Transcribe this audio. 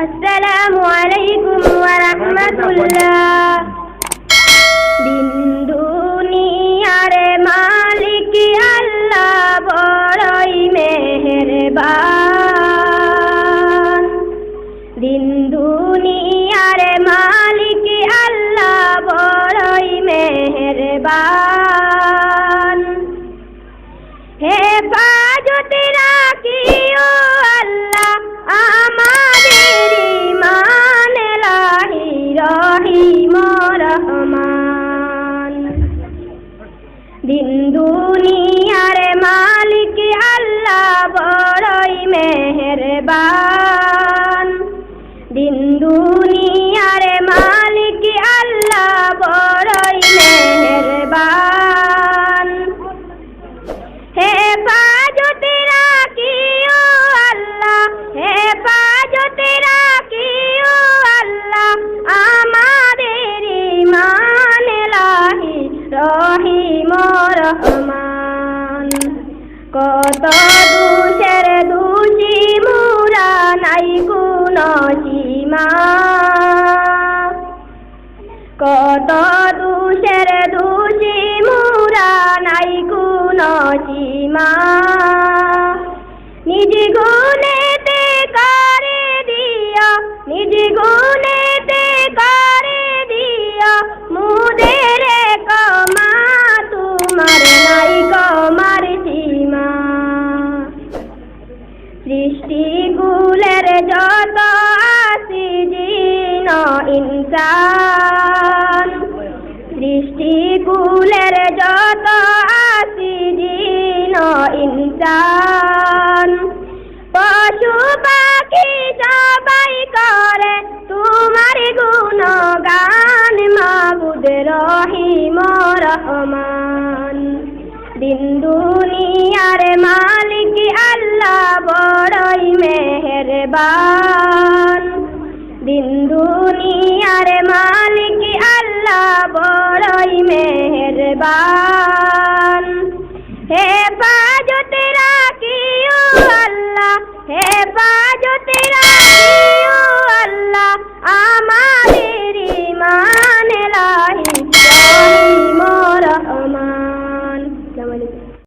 আসসালামু আলাইকুম ওয়া রাহমাতুল্লাহ। দিন দুনিয়ার মালিক আল্লাহ বড়ই মেহেরবান। দিন দুনিয়ার মালিক আল্লাহ বড়ই মেহেরবান। হেফাজত কত দুষের দুষি মুরা নাই কোন সীমা। কত দুষের দুষি মুরা নাই কোন সীমা। নিজ গুণেতে সৃষ্টি গুলের যত আসি জিন ইনসান। সৃষ্টি কুলের যত আসি জিন ইনসান। পশু পাখি সবাই করে, তোমার গুণ গান মাবুদ রহিম রহমান। বান দিন দুনিয়ার মালিক আল্লাহ বড়ই মেহেরবান। হে পাজতেরা